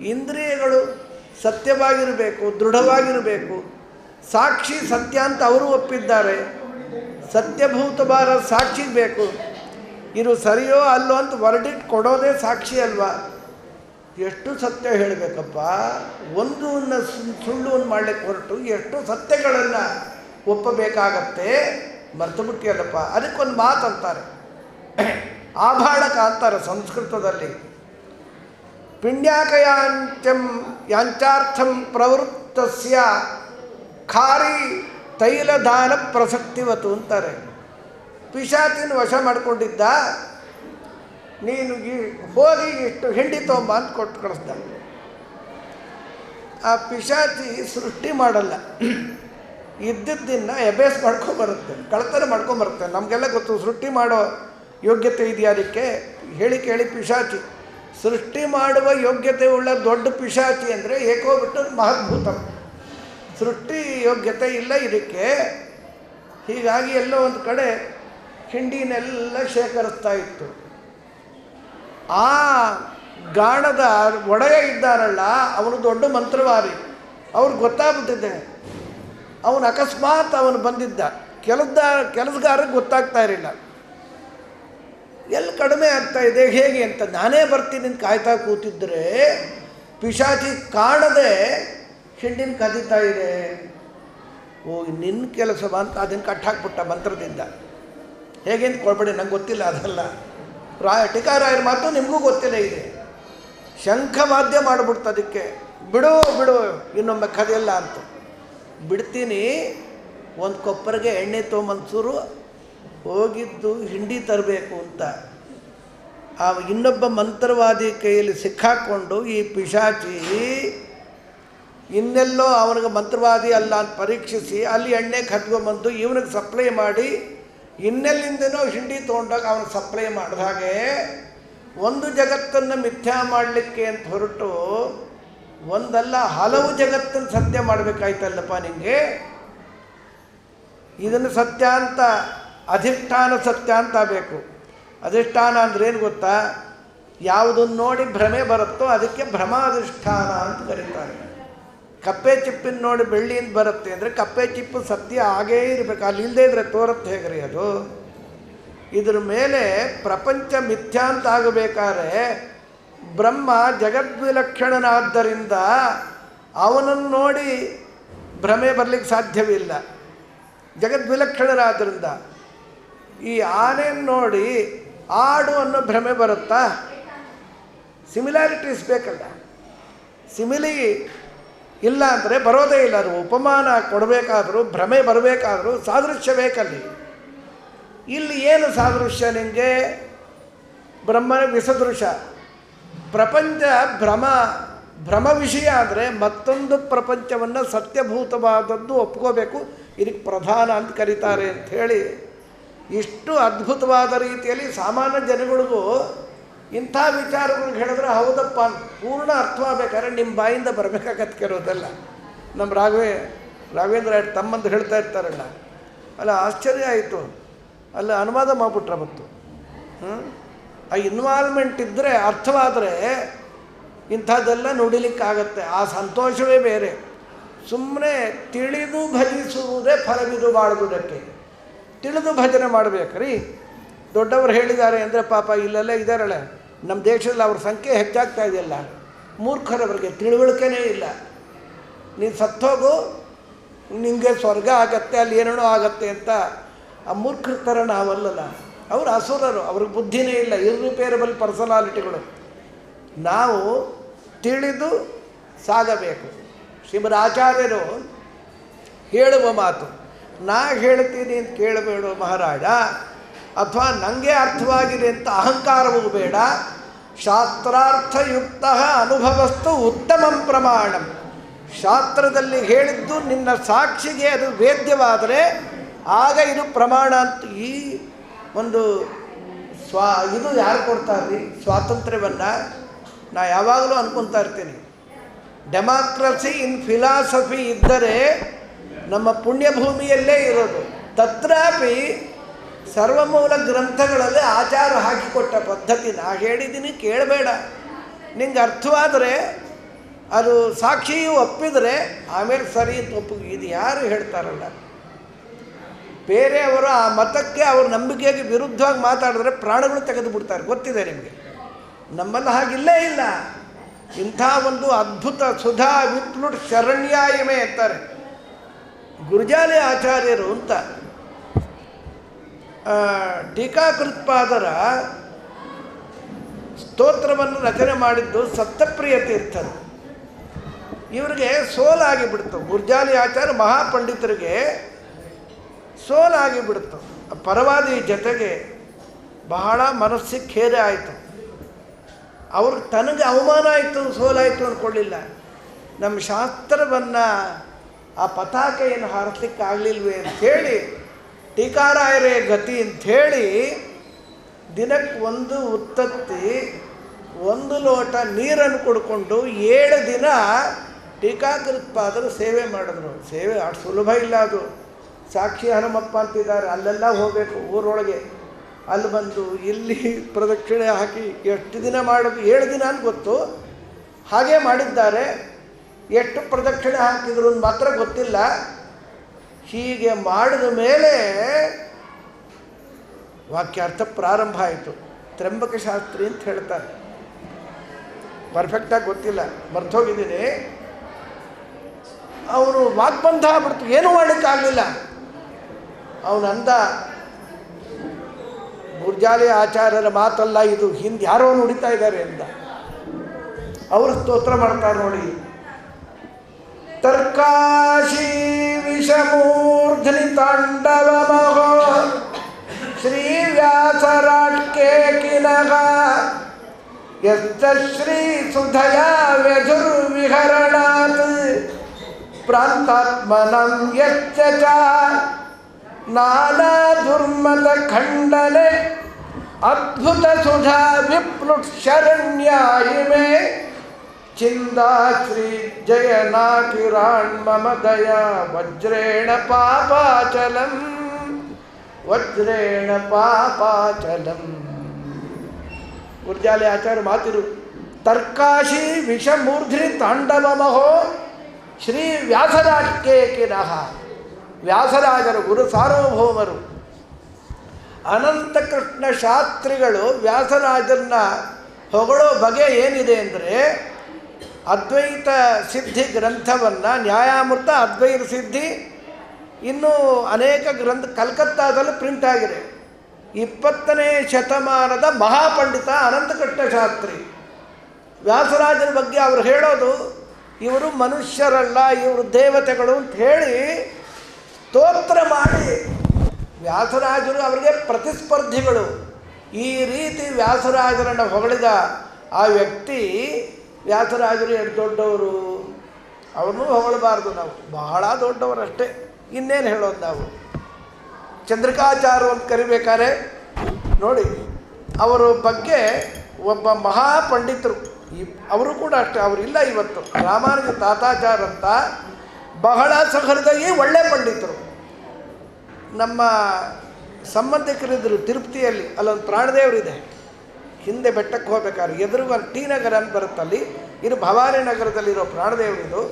ಇಂದ್ರಿಯಗಳು ಸತ್ಯವಾಗಿರಬೇಕು, ದೃಢವಾಗಿರಬೇಕು. ಸಾಕ್ಷಿ ಸತ್ಯ ಅಂತ ಅವರು ಒಪ್ಪಿದ್ದಾರೆ. ಸತ್ಯಭೂತವಾದ ಸಾಕ್ಷಿ ಬೇಕು. ಇದು ಸರಿಯೋ ಅಲ್ಲೋ ಅಂತ ವರ್ಡಿಟ್ ಕೊಡೋದೇ ಸಾಕ್ಷಿ ಅಲ್ವಾ? ಎಷ್ಟು ಸತ್ಯ ಹೇಳಬೇಕಪ್ಪ? ಒಂದು ಸುಳ್ಳುವನ್ನು ಮಾಡಲಿಕ್ಕೆ ಹೊರಟು ಎಷ್ಟು ಸತ್ಯಗಳನ್ನು ಒಪ್ಪಬೇಕಾಗತ್ತೆ. ಮರ್ತು ಬಿಟ್ಟಿಯಲ್ಲಪ್ಪ. ಅದಕ್ಕೊಂದು ಮಾತು ಅಂತಾರೆ ಆಭಾಳಕ ಅಂತಾರೆ ಸಂಸ್ಕೃತದಲ್ಲಿ. ಪಿಂಡ್ಯಾಕಯಾಂಚಂ ಯಾಂಚಾರ್ಥಂ ಪ್ರವೃತ್ತಸ್ಯ ಖಾರಿ ತೈಲದಾನ ಪ್ರಸಕ್ತಿವತು ಅಂತಾರೆ. ಪಿಶಾಚಿನ ವಶ ಮಾಡಿಕೊಂಡಿದ್ದ, ನೀನು ಈ ಹೋಗಿ ಇಷ್ಟು ಹಿಂಡಿ ತೊಂಬ ಅಂತ ಕೊಟ್ಟು ಕಳಿಸ್ದ. ಆ ಪಿಶಾಚಿ ಸೃಷ್ಟಿ ಮಾಡಲ್ಲ. ಇದ್ದಿದ್ದನ್ನು ಎಬೇಸ್ ಮಾಡ್ಕೊಂಬರುತ್ತೆ ಕಳ್ತನ ಮಾಡ್ಕೊಂಬರುತ್ತೆ. ನಮಗೆಲ್ಲ ಗೊತ್ತು, ಸೃಷ್ಟಿ ಮಾಡೋ ಯೋಗ್ಯತೆ ಇದೆಯಾ ಅದಕ್ಕೆ? ಹೇಳಿ ಕೇಳಿ ಪಿಶಾಚಿ. ಸೃಷ್ಟಿ ಮಾಡುವ ಯೋಗ್ಯತೆ ಉಳ್ಳ ದೊಡ್ಡ ಪಿಶಾಚಿ ಅಂದರೆ ಏಕೋ ಬಿಟ್ಟು ಮಹದ್ಭೂತ. ಸೃಷ್ಟಿ ಯೋಗ್ಯತೆ ಇಲ್ಲ ಇದಕ್ಕೆ. ಹೀಗಾಗಿ ಎಲ್ಲೋ ಒಂದು ಕಡೆ ಹಿಂಡಿನೆಲ್ಲ ಶೇಖರಿಸ್ತಾ ಇತ್ತು. ಆ ಗಾಣದ ಒಡೆಯ ಇದ್ದಾರಲ್ಲ, ಅವನು ದೊಡ್ಡ ಮಂತ್ರವಾರಿ ಅವ್ರಿಗೆ ಗೊತ್ತಾಗ್ಬಿಟ್ಟಿದೆ. ಅವನು ಅಕಸ್ಮಾತ್ ಅವನು ಬಂದಿದ್ದ. ಕೆಲಸದ ಕೆಲಸಗಾರರಿಗೆ ಗೊತ್ತಾಗ್ತಾ ಇರಲಿಲ್ಲ. ಎಲ್ಲಿ ಕಡಿಮೆ ಆಗ್ತಾ ಇದೆ, ಹೇಗೆ ಅಂತ ನಾನೇ ಬರ್ತೀನಿ ಅಂತ ಕಾಯ್ತಾ ಕೂತಿದ್ರೆ ಪಿಶಾಚಿ ಕಾಣದೆ ಹಿಂಡಿನ ಕದೀತಾ ಇದೆ. ಓ ನಿನ್ನ ಕೆಲಸ ಅಂತ ಅದನ್ನು ಕಟ್ಟಾಕ್ಬಿಟ್ಟ ಮಂತ್ರದಿಂದ. ಹೇಗೆ ಅಂತ ಕೊಡ್ಬೇಡಿ, ನಂಗೆ ಗೊತ್ತಿಲ್ಲ ಅದಲ್ಲ. ರಾಯ, ಟೀಕಾರಾಯರ ಮಾತು ನಿಮಗೂ ಗೊತ್ತಿಲ್ಲ ಇದೆ. ಶಂಖ ವಾದ್ಯ ಮಾಡಿಬಿಡ್ತು ಅದಕ್ಕೆ. ಬಿಡು ಬಿಡು, ಇನ್ನೊಮ್ಮೆ ಕದಿಯಲ್ಲ ಅಂತ. ಬಿಡ್ತೀನಿ, ಒಂದು ಕೊಪ್ಪರಿಗೆ ಎಣ್ಣೆ ತೊಗೊಂಬಂದ್ಸೂರು ಹೋಗಿದ್ದು ಹಿಂಡಿ ತರಬೇಕು ಅಂತ. ಆ ಇನ್ನೊಬ್ಬ ಮಂತ್ರವಾದಿ ಕೈಯಲ್ಲಿ ಸಿಕ್ಕಾಕ್ಕೊಂಡು ಈ ಪಿಶಾಚಿ ಇನ್ನೆಲ್ಲೋ ಅವನಿಗೆ ಮಂತ್ರವಾದಿ ಅಲ್ಲ ಅಂತ ಪರೀಕ್ಷಿಸಿ ಅಲ್ಲಿ ಎಣ್ಣೆ ಕತ್ಕೊಂಬಂದು ಇವನಿಗೆ ಸಪ್ಲೈ ಮಾಡಿ ಇನ್ನೆಲ್ಲಿಂದನೋ ಹಿಂಡಿ ತೊಗೊಂಡಾಗ ಅವನು ಸಪ್ಲೈ ಮಾಡಿದ ಹಾಗೆ ಒಂದು ಜಗತ್ತನ್ನು ಮಿಥ್ಯಾ ಮಾಡಲಿಕ್ಕೆ ಅಂತ ಹೊರಟು ಒಂದಲ್ಲ ಹಲವು ಜಗತ್ತನ್ನು ಸತ್ಯ ಮಾಡಬೇಕಾಯ್ತಲ್ಲಪ್ಪ ನಿಮಗೆ ಇದನ್ನು ಸತ್ಯ ಅಂತ ಅಧಿಷ್ಠಾನ ಸತ್ಯ ಅಂತ ಬೇಕು. ಅಧಿಷ್ಠಾನ ಅಂದ್ರೆ ಏನು ಗೊತ್ತಾ? ಯಾವುದನ್ನು ನೋಡಿ ಭ್ರಮೆ ಬರುತ್ತೋ ಅದಕ್ಕೆ ಭ್ರಮಾಧಿಷ್ಠಾನ ಅಂತ ಕರೀತಾರೆ. ಕಪ್ಪೆ ಚಿಪ್ಪಿನ ನೋಡಿ ಬೆಳ್ಳಿಯಿಂದ ಬರುತ್ತೆ ಅಂದರೆ ಕಪ್ಪೆ ಚಿಪ್ಪು ಸತ್ಯ ಆಗೇ ಇರಬೇಕು. ಅಲ್ಲಿ ಇಲ್ಲದೆ ಇದ್ರೆ ತೋರುತ್ತೆ ಹೇಗ್ರಿ ಅದು? ಇದ್ರ ಮೇಲೆ ಪ್ರಪಂಚ ಮಿಥ್ಯಾ ಅಂತ ಆಗಬೇಕಾದ್ರೆ ಬ್ರಹ್ಮ ಜಗದ್ವಿಲಕ್ಷಣನಾದ್ದರಿಂದ ಅವನನ್ನು ನೋಡಿ ಭ್ರಮೆ ಬರಲಿಕ್ಕೆ ಸಾಧ್ಯವಿಲ್ಲ ಜಗದ್ವಿಲಕ್ಷಣರಾದ್ದರಿಂದ ಈ ಆನೆಯನ್ನು ನೋಡಿ ಆಡು ಅನ್ನೋ ಭ್ರಮೆ ಬರುತ್ತಾ? ಸಿಮಿಲಾರಿಟೀಸ್ ಬೇಕಲ್ಲ. ಸಿಮಿಲಿ ಇಲ್ಲ ಅಂದರೆ ಬರೋದೇ ಇಲ್ಲ ಅದು. ಉಪಮಾನ ಕೊಡಬೇಕಾದರೂ, ಭ್ರಮೆ ಬರಬೇಕಾದರೂ ಸಾದೃಶ್ಯ ಬೇಕಲ್ಲಿ. ಇಲ್ಲಿ ಏನು ಸಾದೃಶ್ಯ ನಿಮಗೆ ಬ್ರಹ್ಮನ ವಿಸದೃಶ. ಪ್ರಪಂಚ ಭ್ರಮ. ಭ್ರಮ ವಿಷಯ ಆದರೆ ಮತ್ತೊಂದು ಪ್ರಪಂಚವನ್ನು ಸತ್ಯಭೂತವಾದದ್ದು ಒಪ್ಕೋಬೇಕು. ಇದಕ್ಕೆ ಪ್ರಧಾನ ಅಂತ ಕರೀತಾರೆ ಅಂಥೇಳಿ ಇಷ್ಟು ಅದ್ಭುತವಾದ ರೀತಿಯಲ್ಲಿ ಸಾಮಾನ್ಯ ಜನಗಳಿಗೂ ಇಂಥ ವಿಚಾರಗಳ್ಗೆ ಹೇಳಿದ್ರೆ ಹೌದಪ್ಪ, ಪೂರ್ಣ ಅರ್ಥವಾಗಬೇಕಾದ್ರೆ ನಿಮ್ಮ ಬಾಯಿಂದ ಬರಬೇಕಾಗತ್ತೆ ಕೆಲವುದೆಲ್ಲ ನಮ್ಮ ರಾಘವೇ, ರಾಘವೇಂದ್ರ ತಮ್ಮಂದು ಹೇಳ್ತಾ ಇರ್ತಾರಲ್ಲ. ಅಲ್ಲ, ಆಶ್ಚರ್ಯ ಆಯಿತು. ಅಲ್ಲ, ಅನುವಾದ ಮಾಡಿಬಿಟ್ರೆ ಮತ್ತು ಹ್ಞೂ ಆ ಇನ್ವಾಲ್ವ್ಮೆಂಟ್ ಇದ್ದರೆ ಅರ್ಥವಾದರೆ ಇಂಥದ್ದೆಲ್ಲ ನುಡಿಲಿಕ್ಕಾಗತ್ತೆ. ಆ ಸಂತೋಷವೇ ಬೇರೆ. ಸುಮ್ಮನೆ ತಿಳಿದು ಭಜಿಸುವುದೇ ಫಲವಿದು ಬಾಳುವುದಕ್ಕೆ. ತಿಳಿದು ಭಜನೆ ಮಾಡಬೇಕ್ರಿ. ದೊಡ್ಡವರು ಹೇಳಿದ್ದಾರೆ ಅಂದರೆ ಪಾಪ ಇಲ್ಲೆಲ್ಲ ಇದ್ದಾರಲ್ಲ ನಮ್ಮ ದೇಶದಲ್ಲಿ ಅವ್ರ ಸಂಖ್ಯೆ ಹೆಚ್ಚಾಗ್ತಾ ಇದೆಯಲ್ಲ, ಮೂರ್ಖರವರಿಗೆ ತಿಳುವಳಿಕೆನೇ ಇಲ್ಲ. ನೀನು ಸತ್ತೋಗು ನಿಮಗೆ ಸ್ವರ್ಗ ಆಗತ್ತೆ, ಅಲ್ಲಿ ಏನೇನೋ ಆಗತ್ತೆ ಅಂತ ಆ ಮೂರ್ಖರ ಥರ ನಾವಲ್ಲಲ್ಲ. ಅವರು ಅಸುರರು, ಅವ್ರಿಗೆ ಬುದ್ಧಿನೇ ಇಲ್ಲ ಇರ್ರಿಪೇರಬಲ್ ಪರ್ಸನಾಲಿಟಿಗಳು ನಾವು ತಿಳಿದು ಸಾಗಬೇಕು. ಶ್ರೀಮದ್ ಆಚಾರ್ಯರು ಹೇಳುವ ಮಾತು ನಾ ಹೇಳ್ತೀನಿ ಅಂತ ಕೇಳಬೇಡ ಮಹಾರಾಜ, ಅಥವಾ ನನಗೆ ಅರ್ಥವಾಗಿದೆ ಅಂತ ಅಹಂಕಾರವೂ ಬೇಡ. ಶಾಸ್ತ್ರಾರ್ಥಯುಕ್ತ ಅನುಭವಸ್ತು ಉತ್ತಮಂ ಪ್ರಮಾಣ. ಶಾಸ್ತ್ರದಲ್ಲಿ ಹೇಳಿದ್ದು ನಿನ್ನ ಸಾಕ್ಷಿಗೆ ಅದು ವೇದ್ಯವಾದರೆ ಆಗ ಇದು ಪ್ರಮಾಣ ಅಂತ ಈ ಒಂದು ಸ್ವಾ, ಇದು ಯಾರು ಕೊಡ್ತಾರ್ರಿ ಸ್ವಾತಂತ್ರ್ಯವನ್ನು ನಾ ಯಾವಾಗಲೂ ಅನ್ಕೊತಾ ಇರ್ತೀನಿ. ಡೆಮಾಕ್ರಸಿ ಇನ್ ಫಿಲಾಸಫಿ ಇದ್ದರೆ ನಮ್ಮ ಪುಣ್ಯಭೂಮಿಯಲ್ಲೇ ಇರೋದು. ತತ್ರಾಪಿ ಸರ್ವಮೂಲ ಗ್ರಂಥಗಳಲ್ಲಿ ಆಚಾರ ಹಾಕಿಕೊಟ್ಟ ಪದ್ಧತಿ ನಾ ಹೇಳಿದ್ದೀನಿ, ಕೇಳಬೇಡ. ನಿಂಗೆ ಅರ್ಥವಾದರೆ ಅದು ಸಾಕ್ಷಿಯು ಒಪ್ಪಿದರೆ ಆಮೇಲೆ ಸರಿ ಅಂತ ಒಪ್ಪು ಇದು ಯಾರು ಹೇಳ್ತಾರಲ್ಲ? ಬೇರೆಯವರು ಆ ಮತಕ್ಕೆ ಅವ್ರ ನಂಬಿಕೆಗೆ ವಿರುದ್ಧವಾಗಿ ಮಾತಾಡಿದ್ರೆ ಪ್ರಾಣಗಳು ತೆಗೆದು ಬಿಡ್ತಾರೆ. ಗೊತ್ತಿದೆ ನಿಮಗೆ? ನಮ್ಮಲ್ಲಿ ಹಾಗಿಲ್ಲೇ ಇಲ್ಲ. ಇಂಥ ಒಂದು ಅದ್ಭುತ ಸುಧಾ ವಿಪ್ಲುಟ್ ಶರಣ್ಯಾಯಮೇ ಅಂತಾರೆ. ಗುರುಜಾಲಿ ಆಚಾರ್ಯರು ಅಂತ ಟೀಕಾಕೃತ್ಪಾದರ ಸ್ತೋತ್ರವನ್ನು ರಚನೆ ಮಾಡಿದ್ದು ಸಪ್ತಪ್ರಿಯ ತೀರ್ಥರು. ಇವರಿಗೆ ಸೋಲಾಗಿ ಬಿಡ್ತು ಗುರ್ಜಾಲಿ ಆಚಾರ್ಯ ಮಹಾಪಂಡಿತರಿಗೆ ಸೋಲಾಗಿ ಬಿಡ್ತು ಪರವಾದಿ ಜೊತೆಗೆ ಬಹಳ ಮನಸ್ಸಿಗೆ ಖೇರೆ ಆಯಿತು. ಅವ್ರಿಗೆ ತನಗೆ ಅವಮಾನ ಆಯಿತು, ಸೋಲಾಯಿತು ಅಂದ್ಕೊಳ್ಳಿಲ್ಲ ನಮ್ಮ ಶಾಸ್ತ್ರವನ್ನು ಆ ಪತಾಕೆಯನ್ನು ಹಾರಿಸ್ಲಿಕ್ಕೆ ಆಗಲಿಲ್ವೇ ಅಂಥೇಳಿ ಟೀಕಾರಾಯರೇ ಗತಿ ಅಂಥೇಳಿ ದಿನಕ್ಕೆ ಒಂದು ಉತ್ತತ್ತಿ, ಒಂದು ಲೋಟ ನೀರನ್ನು ಕುಡ್ಕೊಂಡು ಏಳು ದಿನ ಟೀಕಾಕೃತ್ಪಾದರು ಸೇವೆ ಮಾಡಿದ್ರು. ಸೇವೆ ಅಷ್ಟು ಸುಲಭ ಇಲ್ಲ ಅದು. ಸಾಕ್ಷಿ ಹನುಮಪ್ಪ ಅಂತಿದ್ದಾರೆ, ಅಲ್ಲೆಲ್ಲ ಹೋಗಬೇಕು ಊರೊಳಗೆ. ಅಲ್ಲಿ ಬಂದು ಇಲ್ಲಿ ಪ್ರದಕ್ಷಿಣೆ ಹಾಕಿ ಎಷ್ಟು ದಿನ ಮಾಡೋದು, ಏಳು ದಿನ ಅಂತ ಗೊತ್ತು. ಹಾಗೆ ಮಾಡಿದ್ದಾರೆ. ಎಷ್ಟು ಪ್ರದಕ್ಷಿಣೆ ಹಾಕಿದ್ರು ಮಾತ್ರ ಗೊತ್ತಿಲ್ಲ. ಹೀಗೆ ಮಾಡಿದ ಮೇಲೆ ವಾಕ್ಯಾರ್ಥ ಪ್ರಾರಂಭ ಆಯಿತು. ತ್ರಂಬಕ ಶಾಸ್ತ್ರಿ ಅಂತ ಹೇಳ್ತಾರೆ. ಪರ್ಫೆಕ್ಟಾಗಿ ಗೊತ್ತಿಲ್ಲ. ಮರ್ತೋಗಿದ್ದೀನಿ. ಅವನು ವಾಗ್ಬಂಧ ಆಗ್ಬಿಡ್ತು. ಏನೂ ಮಾಡಲಿಕ್ಕಾಗಲಿಲ್ಲ ಅವನಂದ ಗುರ್ಜಾಲಿ ಆಚಾರ್ಯರ ಮಾತಲ್ಲ ಇದು. ಹಿಂದೆ ಯಾರೋ ನುಡಿತಾ ಇದ್ದಾರೆ ಅಂತ. ಅವರು ಸ್ತೋತ್ರ ಮಾಡ್ತಾರೆ ನೋಡಿ. तर्काशी विषमूर्ध्निताण्डवमहो। श्रीव्यासराट्के किलः। यश्च श्रीसुधया व्यधुर्विहरणात् प्रान्तात्मनं यश्च च नानादुर्मतखण्डने अद्भुतसुधा विप्लुट्शरण्यायि मे ನಾನಾ ಜಯ ಖಂಡನೆ ಅದ್ಭುತ ಸುಧಾ ವಿಪ್ಲುಟ್ ಶರಣ್ಯಾಯಿಮೆ ಚಿಂದಾ ಶ್ರೀ ಜಯನಾಕಿರಾಣ್ ಮಮ ದಯ ವಜ್ರೇಣ ಪಾಪಾಚಲಂ ವಜ್ರೇಣ ಪಾಪಾಚಲಂ. ಗುರ್ಜಾಲಿ ಆಚಾರ್ಯ ಮಾತಿರು, ತರ್ಕಾಶಿ ವಿಷಮೂರ್ಧ್ರಿ ತಾಂಡವ ಮಹೋ ಶ್ರೀ ವ್ಯಾಸರಾಜಕ್ಕೆ ಕಿನಃ ವ್ಯಾಸರಾಜರು ಗುರು ಸಾರ್ವಭೌಮರು. ಅನಂತಕೃಷ್ಣ ಶಾಸ್ತ್ರಿಗಳು ವ್ಯಾಸರಾಜರನ್ನ ಹೊಗಳೋ ಬಗೆ ಏನಿದೆ ಅಂದರೆ ಅದ್ವೈತ ಸಿದ್ಧಿ ಗ್ರಂಥವನ್ನು, ನ್ಯಾಯಾಮೃತ ಅದ್ವೈತ ಸಿದ್ಧಿ ಇನ್ನೂ ಅನೇಕ ಗ್ರಂಥ, ಕಲ್ಕತ್ತಾದಲ್ಲಿ ಪ್ರಿಂಟ್ ಆಗಿದೆ. ಇಪ್ಪತ್ತನೇ ಶತಮಾನದ ಮಹಾಪಂಡಿತ ಅನಂತಕಟ್ಟಶಾಸ್ತ್ರಿ ವ್ಯಾಸರಾಜನ ಬಗ್ಗೆ ಅವರು ಹೇಳೋದು, ಇವರು ಮನುಷ್ಯರಲ್ಲ, ಇವರು ದೇವತೆಗಳು ಅಂತ ಹೇಳಿ ಸ್ತೋತ್ರ ಮಾಡಿ. ವ್ಯಾಸರಾಜರು ಅವರಿಗೆ ಪ್ರತಿಸ್ಪರ್ಧಿಗಳು. ಈ ರೀತಿ ವ್ಯಾಸರಾಜರನ್ನು ಹೊಗಳಿದ ಆ ವ್ಯಕ್ತಿ ವ್ಯಾಸರಾಜರು ಎಷ್ಟು ದೊಡ್ಡವರು, ಅವ್ರನ್ನೂ ಹೊಗಳಬಾರ್ದು ನಾವು. ಬಹಳ ದೊಡ್ಡವರಷ್ಟೇ. ಇನ್ನೇನು ಹೇಳೋದು ನಾವು? ಚಂದ್ರಿಕಾಚಾರ ಅಂತ ಕರಿಬೇಕಾದ್ರೆ, ನೋಡಿ, ಅವರ ಬಗ್ಗೆ ಒಬ್ಬ ಮಹಾಪಂಡಿತರು. ಈ ಅವರು ಕೂಡ ಅಷ್ಟೇ ಅವರಿಲ್ಲ ಇವತ್ತು. ರಾಮಾನುಜ ತಾತಾಚಾರ ಅಂತ ಬಹಳ ಸಹೃದಯಿ ಒಳ್ಳೆ ಪಂಡಿತರು. ನಮ್ಮ ಸಂಬಂಧಿಕರಿದ್ದರು ತಿರುಪತಿಯಲ್ಲಿ, ಅಲ್ಲೊಂದು ಪ್ರಾಣದೇವರಿದೆ. ಹಿಂದೆ ಬೆಟ್ಟಕ್ಕೆ ಹೋಗ್ಬೇಕಾದ್ರೆ ಎದುರು ಟಿ ನಗರ ಅಂತ ಬರುತ್ತಲ್ಲಿ, ಇದು ಭವಾನಿ ನಗರದಲ್ಲಿರೋ ಪ್ರಾಣದೇವರಿದು.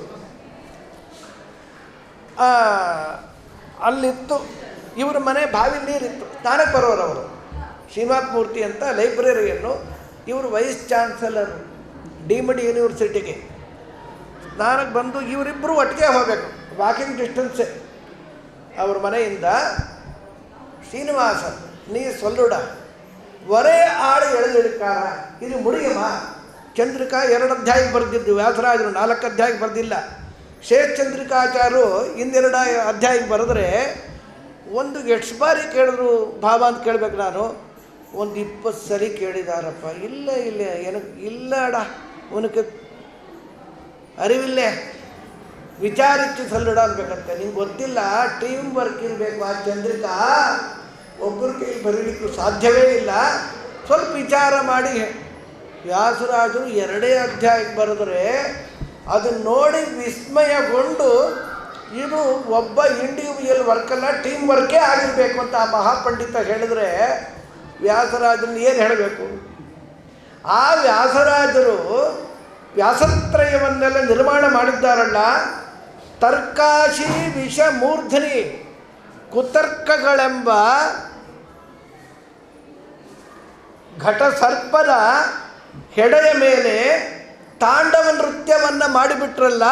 ಅಲ್ಲಿತ್ತು, ಇವ್ರ ಮನೆ ಬಾವಿ ನೀರಿತ್ತು ತಾನೇ ಬರೋರು ಅವರು ಶ್ರೀನಾಥ್ ಮೂರ್ತಿ ಅಂತ ಲೈಬ್ರರಿಯನ್ನು ಇವರು ವೈಸ್ ಚಾನ್ಸಲರ್, ಡಿಮಡ್ ಯೂನಿವರ್ಸಿಟಿಗೆ. ಸ್ನಾನಕ್ಕೆ ಬಂದು ಇವರಿಬ್ಬರು ಒಟ್ಟಿಗೆ ಹೋಗಬೇಕು ವಾಕಿಂಗ್ ಡಿಸ್ಟೆನ್ಸೇ ಅವ್ರ ಮನೆಯಿಂದ ಶ್ರೀನಿವಾಸ ನೀ ಸೊಲ್ಲುಡ. ಒರೇ ಆಳು ಎಳೆದಿಡ್ಕಾರ ಇದು ಮುಡಿಯಮ್ಮ ಚಂದ್ರಿಕಾ ಎರಡು ಅಧ್ಯಾಯಕ್ಕೆ ಬರೆದಿದ್ದು, ವ್ಯಾಸರಾಜರು ನಾಲ್ಕು ಅಧ್ಯಾಯಕ್ಕೆ ಬರೆದಿಲ್ಲ. ಶೇಷಚಂದ್ರಿಕಾಚಾರ್ಯರು ಇನ್ನೆರಡು ಅಧ್ಯಾಯಕ್ಕೆ ಬರೆದ್ರೆ, ಒಂದು ಎಷ್ಟು ಬಾರಿ ಕೇಳಿದ್ರು ಭಾವ ಅಂತ ಕೇಳಬೇಕು ನಾನು. ಒಂದು ಇಪ್ಪತ್ತು ಸರಿ ಕೇಳಿದಾರಪ್ಪ. ಇಲ್ಲ ಇಲ್ಲ, ಏನಕ್ಕೆ? ಇಲ್ಲ, ಅಡ. ಅವನಕ್ಕೆ ಅರಿವಿಲ್ಲೇ. ವಿಚಾರಿಸಿ ಸಲ್ಲಡ ಅನ್ಬೇಕಂತೆ ನಿಂಗೆ ಗೊತ್ತಿಲ್ಲ ಟೀಮ್ ವರ್ಕ್ ಇರಬೇಕು ಆ ಚಂದ್ರಿಕಾ. ಒಬ್ಬರ ಕೈಲಿ ಬರೀಲಿಕ್ಕೂ ಸಾಧ್ಯವೇ ಇಲ್ಲ. ಸ್ವಲ್ಪ ವಿಚಾರ ಮಾಡಿ. ವ್ಯಾಸರಾಜರು ಎರಡೇ ಅಧ್ಯಾಯಕ್ಕೆ ಬರೆದ್ರೆ ಅದನ್ನು ನೋಡಿ ವಿಸ್ಮಯಗೊಂಡು, ಇದು ಒಬ್ಬ ಇಂಡಿವಿಜುವಲ್ ವರ್ಕಲ್ಲ ಟೀಮ್ ವರ್ಕೇ ಆಗಿರಬೇಕು ಅಂತ ಆ ಮಹಾಪಂಡಿತ ಹೇಳಿದ್ರೆ ವ್ಯಾಸರಾಜನ ಏನು ಹೇಳಬೇಕು? ಆ ವ್ಯಾಸರಾಜರು ವ್ಯಾಸತ್ರಯವನ್ನೆಲ್ಲ ನಿರ್ಮಾಣ ಮಾಡಿದ್ದಾರಲ್ಲ. ತರ್ಕಾಶಿ ವಿಷ ಮೂರ್ಧನಿ ಕುತರ್ಕಗಳೆಂಬ ಘಟಸರ್ಪದ ಹೆಡೆಯ ಮೇಲೆ ತಾಂಡವ ನೃತ್ಯವನ್ನು ಮಾಡಿಬಿಟ್ರಲ್ಲ?